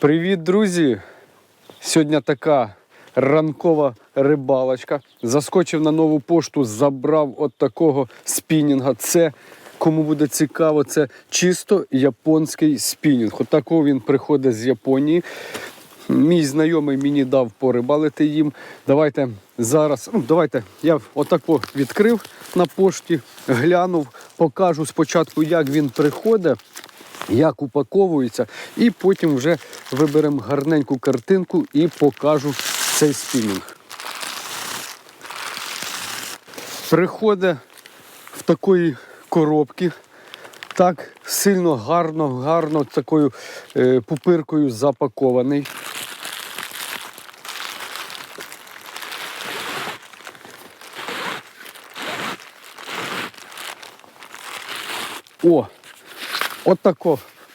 Привіт, друзі! Сьогодні така ранкова рибалочка. Заскочив на нову пошту, забрав от такого спінінга. Це кому буде цікаво, це чисто японський спінінг. От такого він приходить з Японії. Мій знайомий мені дав порибалити їм. Давайте зараз. Ну, давайте я отако відкрив на пошті, глянув, покажу спочатку, як він приходить як упаковується, і потім вже виберемо гарненьку картинку і покажу цей спінінг. Приходить в такої коробки. Так сильно гарно, гарно такою е, пупиркою запакований. О, От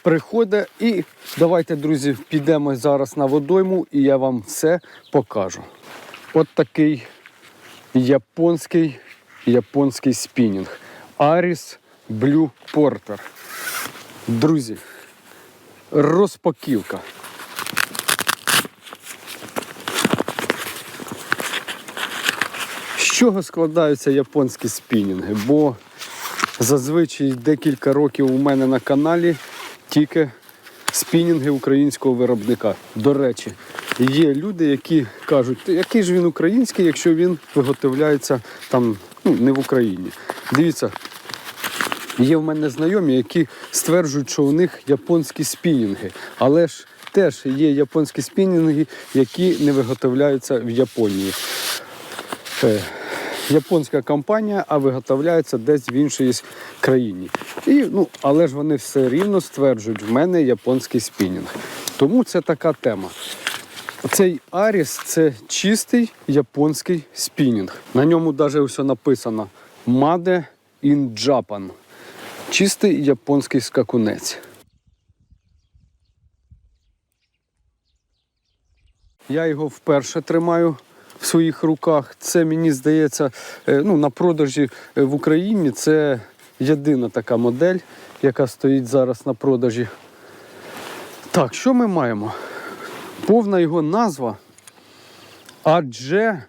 приходить. І давайте, друзі, підемо зараз на водойму і я вам все покажу. От такий японський японський спінінг. Aris Blue Porter. Друзі, розпаківка. З чого складаються японські спінінги? Бо Зазвичай декілька років у мене на каналі тільки спінінги українського виробника. До речі, є люди, які кажуть, який ж він український, якщо він виготовляється там ну, не в Україні. Дивіться, є в мене знайомі, які стверджують, що у них японські спінінги, але ж теж є японські спінінги, які не виготовляються в Японії. Японська компанія, а виготовляється десь в іншій країні. І, ну, але ж вони все рівно стверджують, в мене японський спінінг. Тому це така тема. Цей Аріс це чистий японський спінінг. На ньому навіть все написано Made in Japan. Чистий японський скакунець. Я його вперше тримаю в своїх руках. Це мені здається, е, ну, на продажі е, в Україні це єдина така модель, яка стоїть зараз на продажі. Так, що ми маємо? Повна його назва AG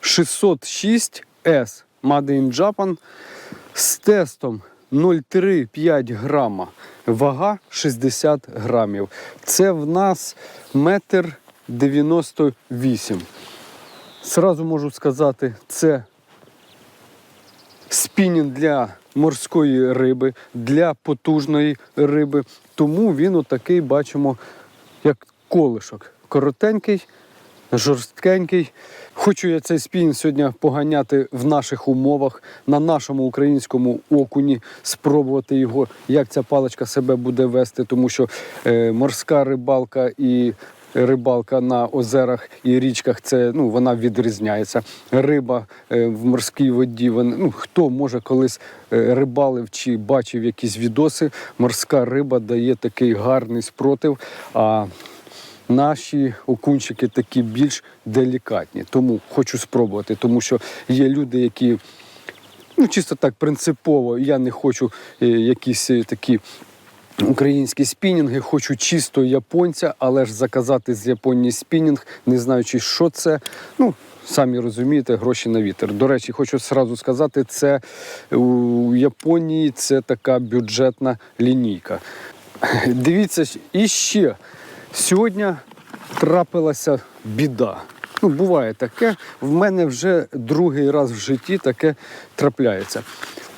606S Made in Japan з тестом 0,3-5 грама. Вага 60 грамів. Це в нас метр 98. Сразу можу сказати, це спінінг для морської риби, для потужної риби. Тому він отакий бачимо, як колишок. Коротенький, жорсткенький. Хочу я цей спінінг сьогодні поганяти в наших умовах, на нашому українському окуні, спробувати його, як ця паличка себе буде вести, тому що е, морська рибалка і рибалка на озерах і річках це ну вона відрізняється. Риба е, в морській воді. Вона, ну хто може колись е, рибалив чи бачив якісь відоси, морська риба дає такий гарний спротив. А Наші окунчики такі більш делікатні, тому хочу спробувати, тому що є люди, які ну чисто так принципово, я не хочу е, якісь такі українські спінінги, хочу чисто японця, але ж заказати з Японії спінінг, не знаючи, що це. Ну, самі розумієте, гроші на вітер. До речі, хочу зразу сказати, це у Японії це така бюджетна лінійка. Дивіться, і ще сьогодні трапилася біда. Ну, буває таке. В мене вже другий раз в житті таке трапляється.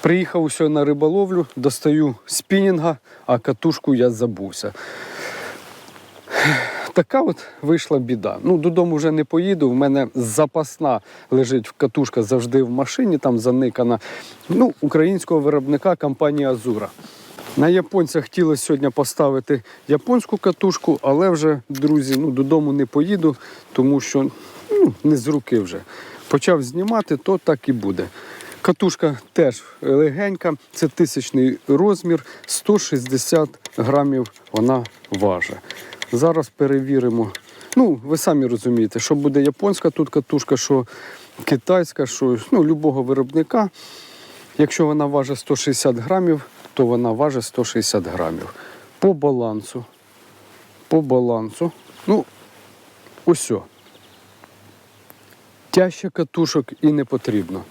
Приїхав усе на риболовлю, достаю спінінга, а катушку я забувся. Така от вийшла біда. Ну, додому вже не поїду. В мене запасна лежить катушка завжди в машині, там заникана. Ну, українського виробника компанія Азура. На японця хотіли сьогодні поставити японську катушку, але вже, друзі, ну, додому не поїду, тому що ну, не з руки вже. Почав знімати, то так і буде. Катушка теж легенька, це тисячний розмір, 160 грамів вона важить. Зараз перевіримо. Ну, ви самі розумієте, що буде японська тут катушка, що китайська, що ну, любого виробника. Якщо вона важить 160 грамів, то вона важить 160 грамів. По балансу по балансу. Ну, ось. о. Тяжче катушок і не потрібно.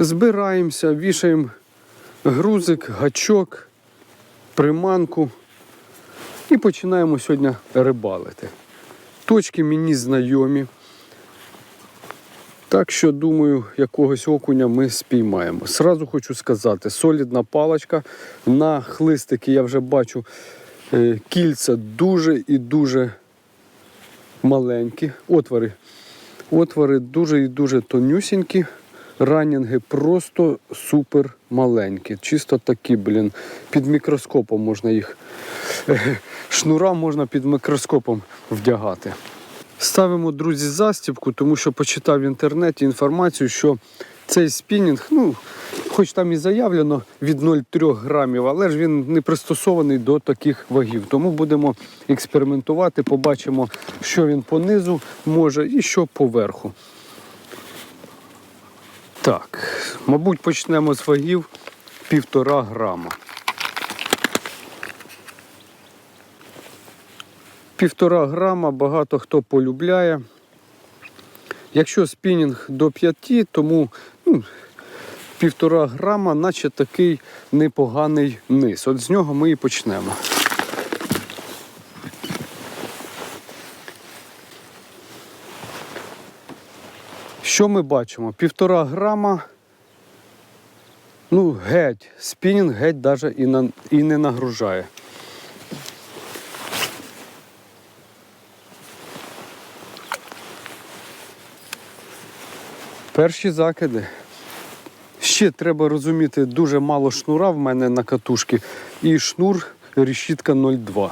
Збираємося, вішаємо грузик, гачок, приманку і починаємо сьогодні рибалити. Точки мені знайомі. Так що, думаю, якогось окуня ми спіймаємо. Сразу хочу сказати, солідна паличка. На хлистики я вже бачу е, кільця дуже і дуже маленькі. Отвори. Отвори дуже і дуже тонюсінькі. Ранінги просто супер маленькі. Чисто такі, блін. Під мікроскопом можна їх. Шнура можна під мікроскопом вдягати. Ставимо, друзі, застібку, тому що почитав в інтернеті інформацію, що цей спінінг, ну, хоч там і заявлено від 0,3 грамів, але ж він не пристосований до таких вагів. Тому будемо експериментувати, побачимо, що він понизу може і що поверху. Так, мабуть, почнемо з вагів півтора грама. Півтора грама багато хто полюбляє. Якщо спінінг до 5, тому ну, півтора грама, наче такий непоганий низ. От з нього ми і почнемо. Що ми бачимо? Півтора грама. Ну, геть, спінінг геть даже і, на, і не нагружає. Перші закиди. Ще треба розуміти, дуже мало шнура в мене на катушці і шнур решітка 0,2.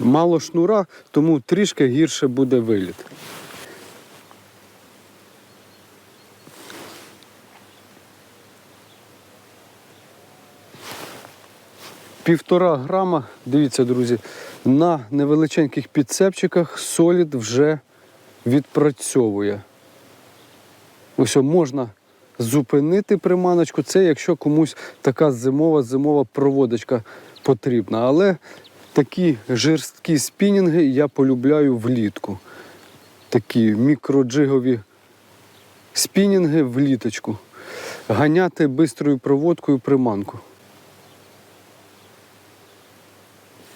Мало шнура, тому трішки гірше буде виліт. Півтора грама, дивіться, друзі, на невеличеньких підцепчиках солід вже відпрацьовує. Ось можна зупинити приманочку. Це якщо комусь така зимова зимова проводочка потрібна. Але такі жорсткі спінінги я полюбляю влітку. Такі мікроджигові спінінги в літочку. Ганяти бистрою проводкою приманку.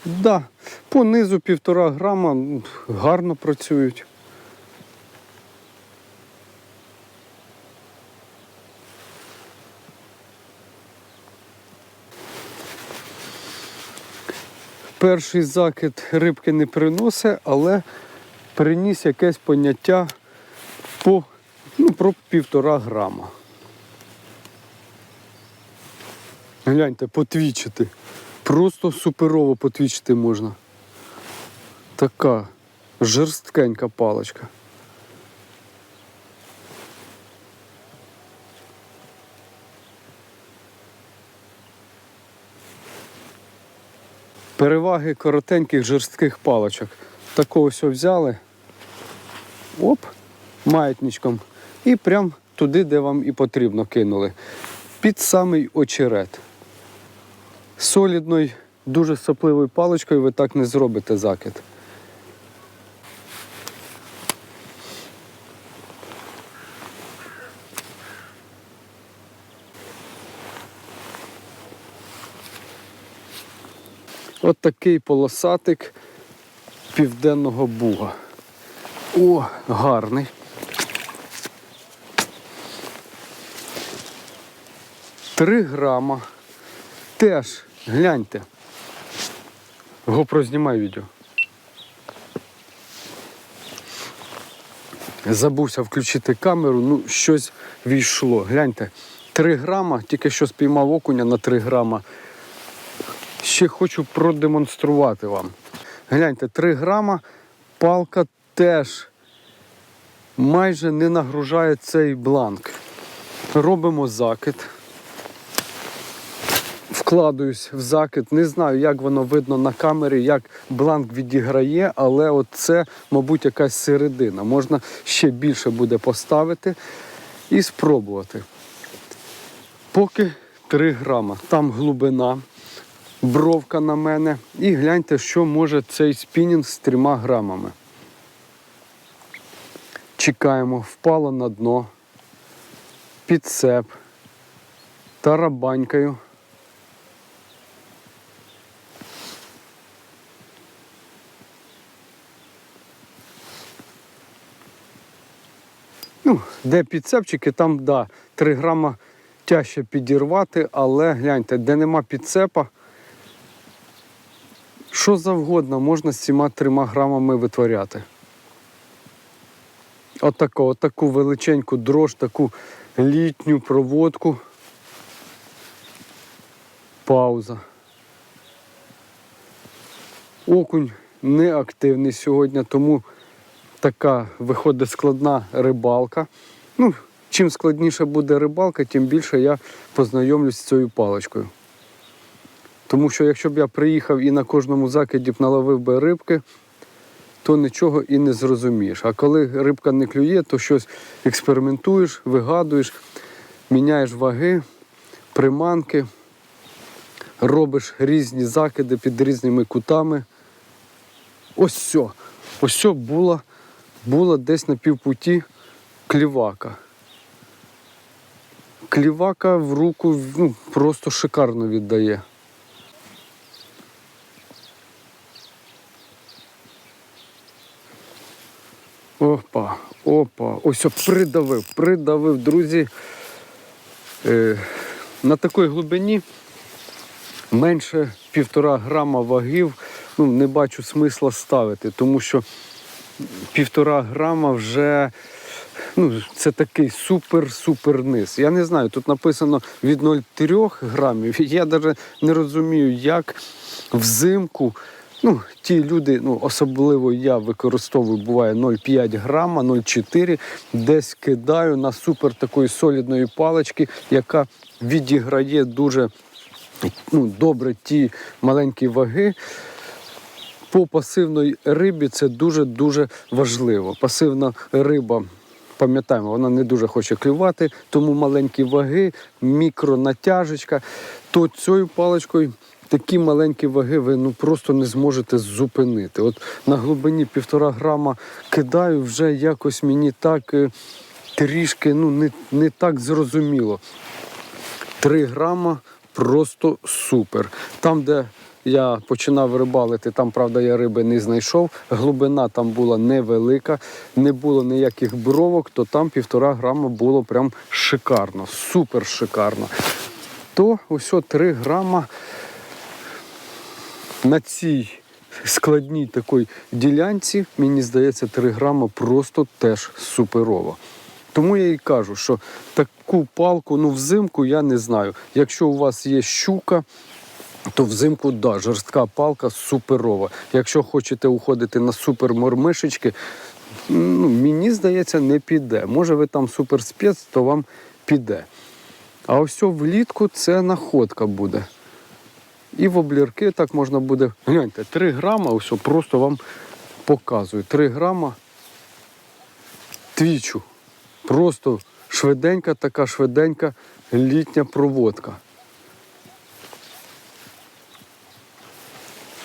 Да, по низу півтора грама гарно працюють. Перший закид рибки не приносить, але приніс якесь поняття по, ну, про півтора грама. Гляньте, потвічити. Просто суперово потвічити можна. Така жорсткенька паличка. Переваги коротеньких жорстких паличок. Такого все взяли. Оп, маятничком. І прям туди, де вам і потрібно, кинули. Під самий очерет. Солідною, дуже сапливою паличкою ви так не зробите закид. От такий полосатик південного буга. О, гарний. Три грама. Теж, гляньте. GoPro знімай відео. Забувся включити камеру, ну щось війшло. Гляньте, 3 грама, тільки що спіймав окуня на 3 грама. Ще хочу продемонструвати вам. Гляньте, 3 грама, палка теж майже не нагружає цей бланк. Робимо закид. Вкладуюсь в закид. Не знаю, як воно видно на камері, як бланк відіграє, але от це, мабуть, якась середина. Можна ще більше буде поставити і спробувати. Поки 3 грама. Там глибина. бровка на мене. І гляньте, що може цей спінінг з трьома грамами. Чекаємо, впало на дно, підцеп, тарабанькою. Ну, де підцепчики, там да, 3 грама тяжче підірвати, але гляньте, де нема підцепа, що завгодно можна з цими трьома грамами витворяти. Отаку, отаку величеньку дрож, таку літню проводку. Пауза. Окунь не активний сьогодні, тому така виходить складна рибалка. Ну, чим складніше буде рибалка, тим більше я познайомлюсь з цією паличкою. Тому що якщо б я приїхав і на кожному закиді б наловив би рибки, то нічого і не зрозумієш. А коли рибка не клює, то щось експериментуєш, вигадуєш, міняєш ваги, приманки, робиш різні закиди під різними кутами. Ось все. Ось все була, була десь на півпуті клівака. Клівака в руку ну, просто шикарно віддає. Опа, опа, ось придавив, придавив, друзі. Е, на такій глибині менше півтора грама вагів ну, не бачу смисла ставити, тому що півтора грама вже ну, це такий супер-супер низ. Я не знаю, тут написано від 0,3 грамів. Я навіть не розумію, як взимку. Ну, ті люди, ну особливо я використовую, буває 0,5 грама, 0,4, десь кидаю на супер такої солідної палички, яка відіграє дуже ну, добре ті маленькі ваги. По пасивної рибі це дуже-дуже важливо. Пасивна риба, пам'ятаємо, вона не дуже хоче клювати, тому маленькі ваги, мікронатяжечка, то цією паличкою такі маленькі ваги ви ну, просто не зможете зупинити. От на глибині півтора грама кидаю, вже якось мені так е, трішки ну, не, не так зрозуміло. 3 грама просто супер. Там, де я починав рибалити, там, правда, я риби не знайшов. Глибина там була невелика, не було ніяких бровок, то там півтора грама було прям шикарно, супер шикарно. То ось 3 грама на цій складній такій ділянці, мені здається, 3 грама просто теж суперово. Тому я і кажу, що таку палку, ну взимку я не знаю. Якщо у вас є щука, то взимку да, жорстка палка суперова. Якщо хочете уходити на супермормишечки, ну, мені здається, не піде. Може ви там суперспец, то вам піде. А ось влітку це находка буде. І в облірки так можна буде. Гляньте, 3 грама, ось просто вам показую. 3 грама твічу. Просто швиденька, така швиденька літня проводка.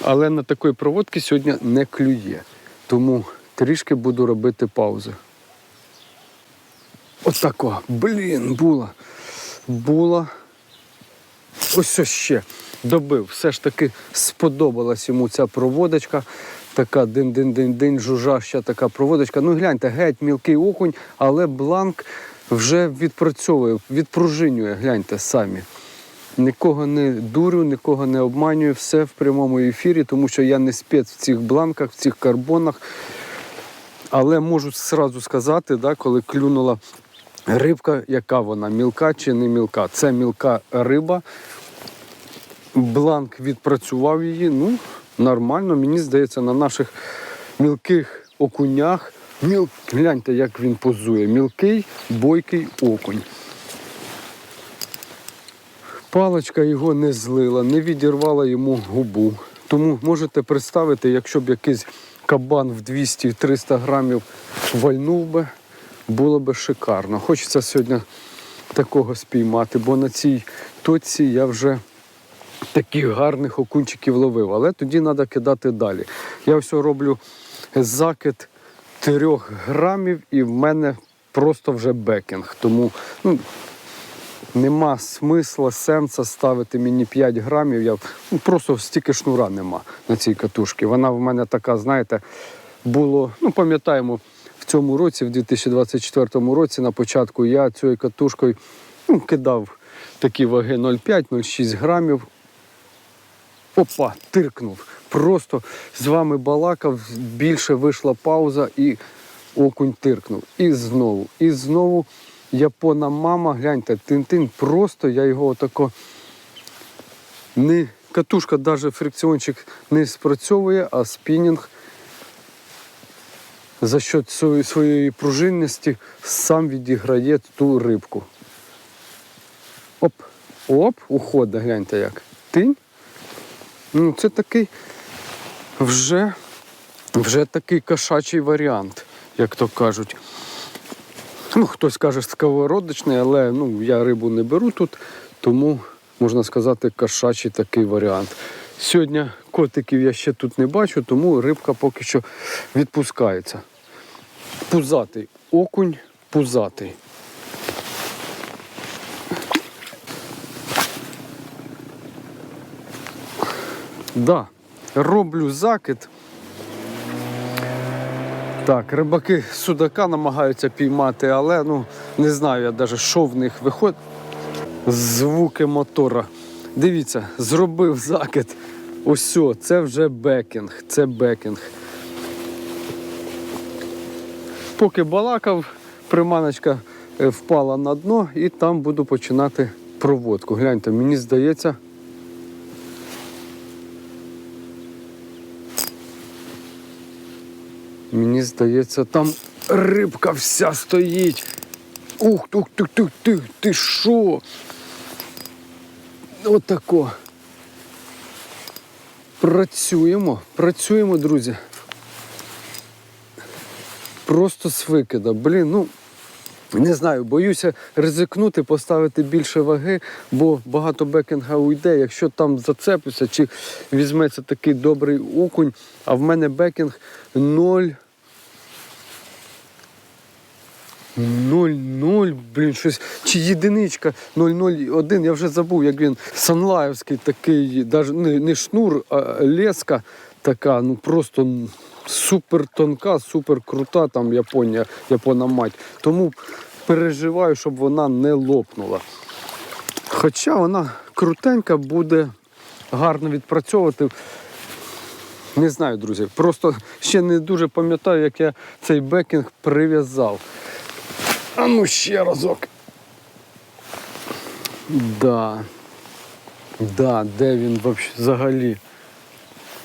Але на такої проводки сьогодні не клює. Тому трішки буду робити паузи. Отако. Блін, була. Була. Ось ось ще добив. Все ж таки сподобалась йому ця проводочка. Така дин-дин-дин-дин, жужжаща така проводочка. Ну гляньте, геть мілкий окунь, але бланк вже відпрацьовує, відпружинює, гляньте самі. Нікого не дурю, нікого не обманюю, все в прямому ефірі, тому що я не спец в цих бланках, в цих карбонах. Але можу зразу сказати, да, коли клюнула рибка, яка вона, мілка чи не мілка. Це мілка риба. Бланк відпрацював її. Ну, нормально, мені здається, на наших мілких окунях. Міл... Гляньте, як він позує. Мілкий бойкий окунь. Паличка його не злила, не відірвала йому губу. Тому можете представити, якщо б якийсь кабан в 200-300 грамів вальнув би, було б шикарно. Хочеться сьогодні такого спіймати, бо на цій точці я вже таких гарних окунчиків ловив. Але тоді треба кидати далі. Я все роблю закид 3 грамів, і в мене просто вже бекінг. Тому ну, нема смисла, сенса ставити мені 5 грамів. Я, ну, просто стільки шнура нема на цій катушці. Вона в мене така, знаєте, було, ну пам'ятаємо, в цьому році, в 2024 році, на початку я цією катушкою ну, кидав такі ваги 0,5-0,6 грамів. Опа, тиркнув. Просто з вами балакав, більше вийшла пауза і окунь тиркнув. І знову, і знову япона мама, гляньте, тин-тин, просто я його отако не. Катушка, навіть фрикціончик не спрацьовує, а спінінг за счет своєї- пружинності сам відіграє ту рибку. Оп, оп, уходить, гляньте як. Тинь. Ну, це такий вже, вже такий кошачий варіант, як то кажуть. Ну, хтось каже сковородочний, але ну, я рибу не беру тут, тому можна сказати, кошачий такий варіант. Сьогодні котиків я ще тут не бачу, тому рибка поки що відпускається. Пузатий окунь, пузатий. Да, роблю закид. Так, рибаки судака намагаються піймати, але ну не знаю я навіть, що в них виходить. Звуки мотора. Дивіться, зробив закид. Ось, це вже бекінг. Це бекінг. Поки балакав, приманочка е, впала на дно і там буду починати проводку. Гляньте, мені здається. Мені здається, там рибка вся стоїть. Ух, тух, тух, тух, ти, ти що? Отако. Працюємо, працюємо, друзі. Просто з викида. Блін, ну не знаю, боюся ризикнути, поставити більше ваги, бо багато бекінга уйде. Якщо там зацепиться чи візьметься такий добрий окунь, а в мене бекінг 0. 0-0, блін, щось. Чи єдиничка 001, я вже забув, як він санлаївський такий, даже не, не шнур, а леска така, ну просто супер тонка, супер крута, там Японія, Япона мать. Тому переживаю, щоб вона не лопнула. Хоча вона крутенька, буде гарно відпрацьовувати. Не знаю, друзі. Просто ще не дуже пам'ятаю, як я цей бекінг прив'язав. А ну ще разок. Да. Да, де він взагалі?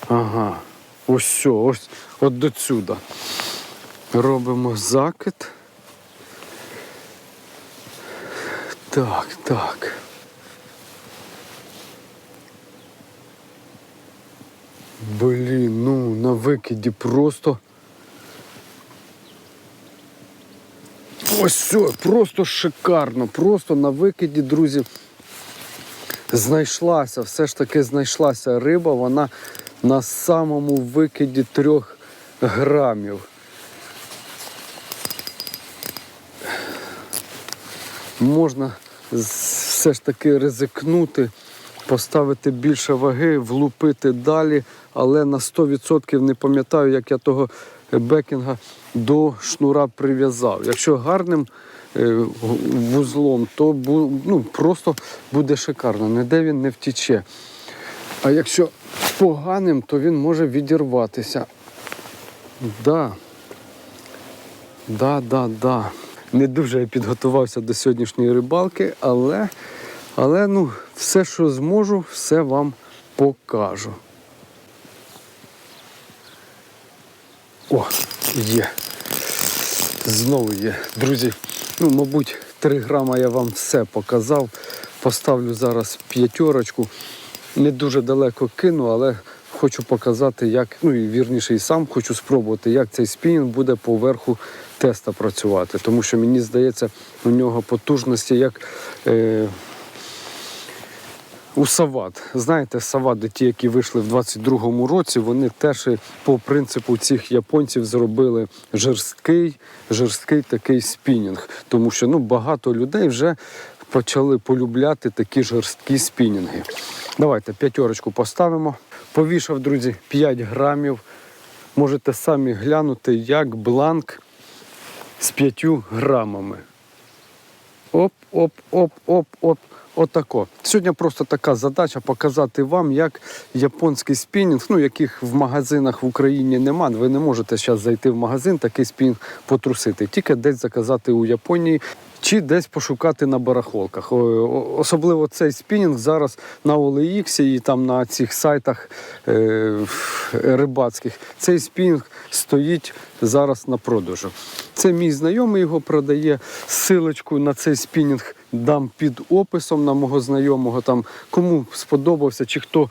Ага. Ось все, ось от до сюди. Робимо закид. Так, так. Блін, ну на викиді просто. Ось все, просто шикарно. Просто на викиді, друзі, знайшлася, все ж таки знайшлася риба, вона на самому викиді трьох грамів. Можна все ж таки ризикнути, поставити більше ваги, влупити далі, але на 100% не пам'ятаю, як я того бекінга до шнура прив'язав. Якщо гарним е, вузлом, то ну, просто буде шикарно. Ніде він не втіче. А якщо поганим, то він може відірватися. Да. Да, да, да. Не дуже я підготувався до сьогоднішньої рибалки, але, але ну, все, що зможу, все вам покажу. О, є. Знову є. Друзі, ну, мабуть, 3 грама я вам все показав. Поставлю зараз п'ятерочку. Не дуже далеко кину, але хочу показати, як, ну і вірніше, і сам хочу спробувати, як цей спінінг буде по верху теста працювати. Тому що мені здається, у нього потужності як. Е, у Сават. Знаєте, Савади, ті, які вийшли в 22-му році, вони теж по принципу цих японців зробили жорсткий, жорсткий такий спінінг. Тому що ну, багато людей вже почали полюбляти такі жорсткі спінінги. Давайте п'ятерочку поставимо. Повішав, друзі, 5 грамів. Можете самі глянути, як бланк з 5 грамами. Оп, оп, оп, оп, оп. Отако. Сьогодні просто така задача показати вам, як японський спінінг, ну яких в магазинах в Україні нема. Ви не можете зараз зайти в магазин, такий спінінг потрусити. Тільки десь заказати у Японії чи десь пошукати на барахолках. Особливо цей спінінг зараз на OLX і там на цих сайтах е, рибацьких. Цей спінінг стоїть зараз на продажу. Це мій знайомий його продає. Силочку на цей спінінг дам під описом на мого знайомого. Там кому сподобався, чи хто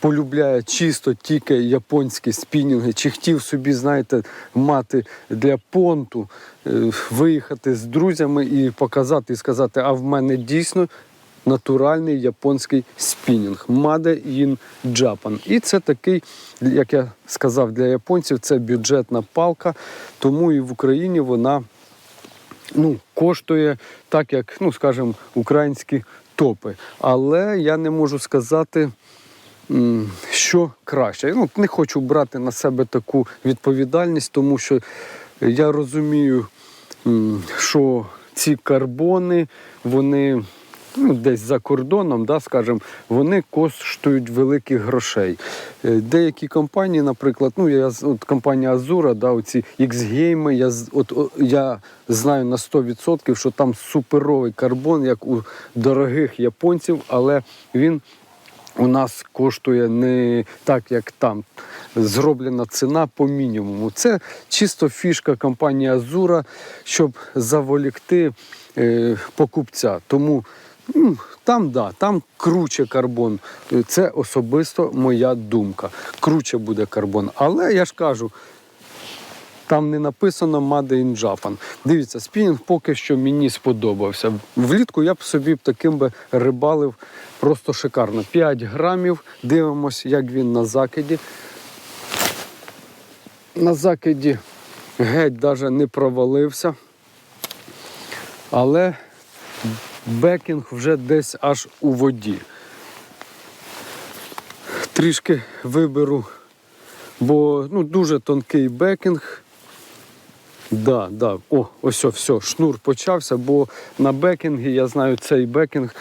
полюбляє чисто тільки японські спінінги, чи хотів собі, знаєте, мати для понту, е, виїхати з друзями і показати, і сказати, а в мене дійсно натуральний японський спінінг. Made in Japan. І це такий, як я сказав, для японців це бюджетна палка, тому і в Україні вона ну, коштує так, як, ну, скажімо, українські топи. Але я не можу сказати, що краще. Ну, не хочу брати на себе таку відповідальність, тому що я розумію, що ці карбони, вони. Ну, десь за кордоном, да, скажімо, вони коштують великих грошей. Е, Деякі компанії, наприклад, ну я от компанія Азура, да, оці X-Game, я, от, я знаю на 100%, що там суперовий карбон, як у дорогих японців, але він у нас коштує не так, як там. Зроблена ціна по мінімуму. Це чисто фішка компанії Азура, щоб заволікти е, покупця. Тому там да, там круче карбон. Це особисто моя думка. Круче буде карбон. Але я ж кажу, там не написано Made in Japan. Дивіться, спінінг поки що мені сподобався. Влітку я б собі таким би рибалив просто шикарно. 5 грамів. Дивимось, як він на закиді. На закиді геть навіть не провалився. Але бекінг вже десь аж у воді. Трішки виберу, бо ну, дуже тонкий бекінг. Да, да. О, ось все, шнур почався, бо на бекінгі, я знаю цей бекінг.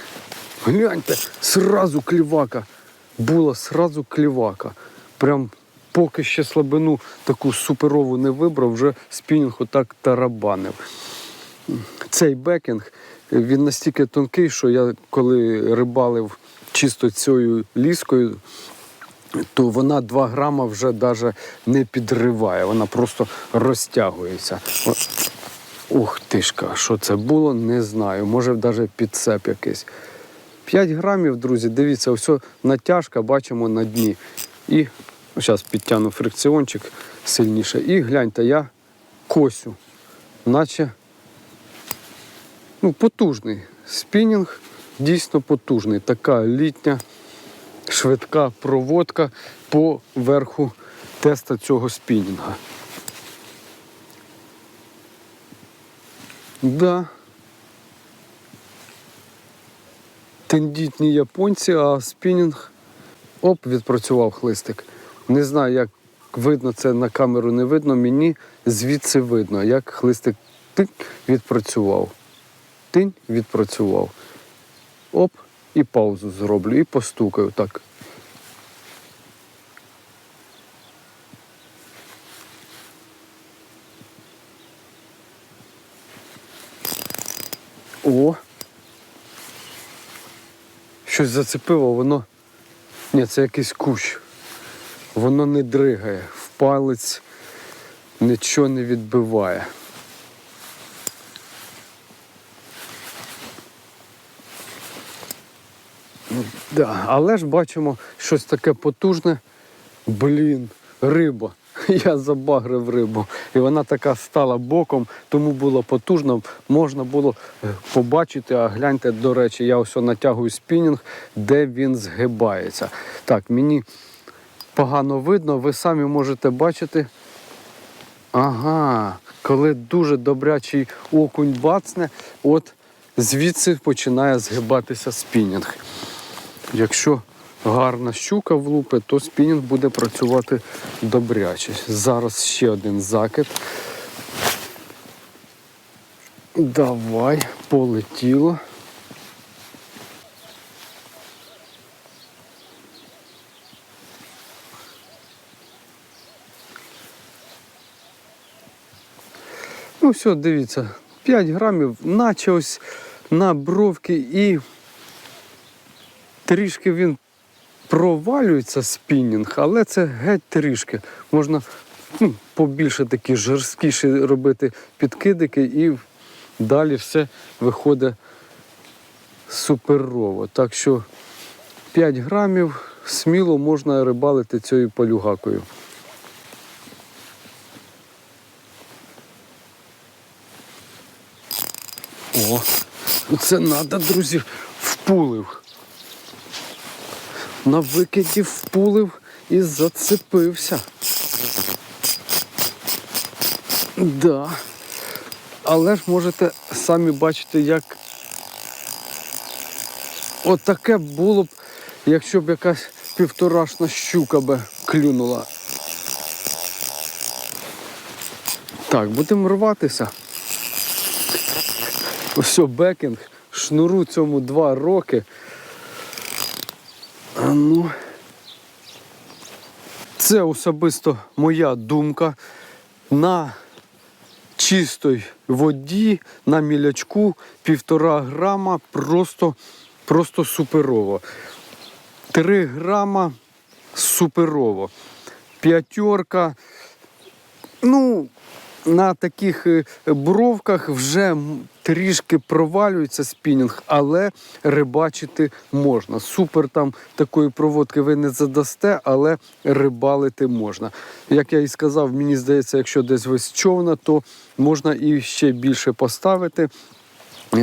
Гляньте, сразу клівака. Була сразу клівака. Прям поки ще слабину таку суперову не вибрав, вже спінінг отак тарабанив. Цей бекінг, він настільки тонкий, що я коли рибалив чисто цією ліскою, то вона 2 грама вже навіть не підриває, вона просто розтягується. Ух тишка, що це було, не знаю. Може навіть підцеп якийсь. 5 грамів, друзі, дивіться, ось натяжка бачимо на дні. І зараз підтягну фрикціончик сильніше. І гляньте, я косю, наче ну, потужний спінінг, дійсно потужний. Така літня швидка проводка по верху теста цього спінінга. Да. Тендітні японці, а спінінг оп, відпрацював хлистик. Не знаю, як видно це на камеру не видно, мені звідси видно, як хлистик тик, відпрацював. Тинь відпрацював. Оп, і паузу зроблю, і постукаю так. О! Щось зацепило, воно. Ні, це якийсь кущ. Воно не дригає, в палець нічого не відбиває. Да, але ж бачимо щось таке потужне. Блін, риба. я забагрив рибу. І вона така стала боком, тому було потужно. Можна було е, побачити, а гляньте, до речі, я ось натягую спінінг, де він згибається. Так, мені погано видно, ви самі можете бачити. Ага, коли дуже добрячий окунь бацне, от звідси починає згибатися спінінг. Якщо гарна щука влупе, то спінінг буде працювати добряче. Зараз ще один закид. Давай, полетіло. Ну, все, дивіться, 5 грамів, наче ось на бровки і трішки він провалюється спінінг, але це геть трішки. Можна ну, побільше такі жорсткіші робити підкидики і далі все виходить суперово. Так що 5 грамів сміло можна рибалити цією палюгакою. О, це треба, друзі, впулив. На викиді впулив і зацепився. Да. Але ж можете самі бачити, як отаке було б, якщо б якась півторашна щука би клюнула. Так, будемо рватися. Ось бекінг, шнуру цьому два роки. Ну. Це особисто моя думка. На чистій воді, на мілячку півтора грама просто, просто суперово. Три грама суперово. П'ятерка. Ну, на таких е, бровках вже трішки провалюється спінінг, але рибачити можна. Супер там такої проводки ви не задасте, але рибалити можна. Як я і сказав, мені здається, якщо десь весь човна, то можна і ще більше поставити.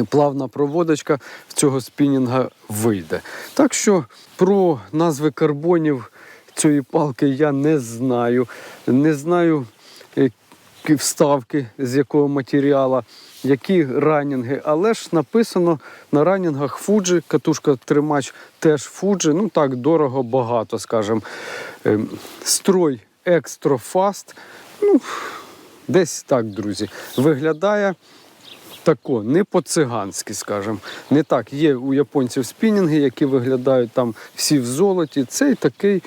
Плавна проводочка в цього спінінга вийде. Так що про назви карбонів цієї палки я не знаю. Не знаю, вставки з якого матеріалу, які ранінги. Але ж написано на ранінгах Fuji, катушка тримач теж Fuji. Ну так, дорого, багато, скажімо. Ем, Строй Fast. Ну, десь так, друзі. Виглядає тако, не по-циганськи, скажімо. Не так. Є у японців спінінги, які виглядають там всі в золоті. Цей такий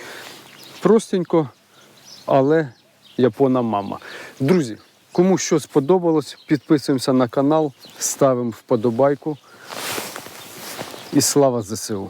простенько, але япона мама. Друзі, кому що сподобалось, підписуємося на канал, ставимо вподобайку. І слава ЗСУ!